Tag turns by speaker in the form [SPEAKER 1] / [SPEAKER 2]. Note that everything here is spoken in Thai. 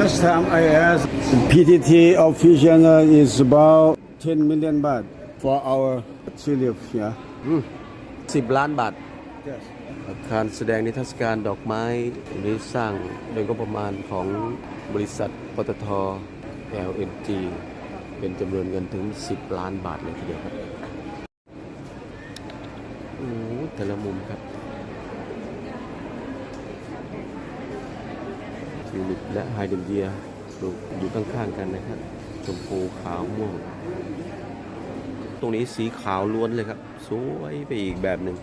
[SPEAKER 1] Last time I asked, PTT official is about 10 million baht for our tulip. Yeah.
[SPEAKER 2] 10ล้านบาท
[SPEAKER 1] Yes.
[SPEAKER 2] อาคารแสดงนิทรรศการดอกไม้นี้สร้างโดยงบประมาณของบริษัทปตท LNG เป็นจำนวนเงินถึง 10 ล้านบาทเลยทีเดียวครับ โอ้โหแต่ละมุมครับิลิปและไฮเดรนเยียปลูกอยู่ข้างๆกันนะครับ ชมพูขาวม่วง ตรงนี้สีขาวล้วนเลยครับ สวยไปอีกแบบหนึ่ง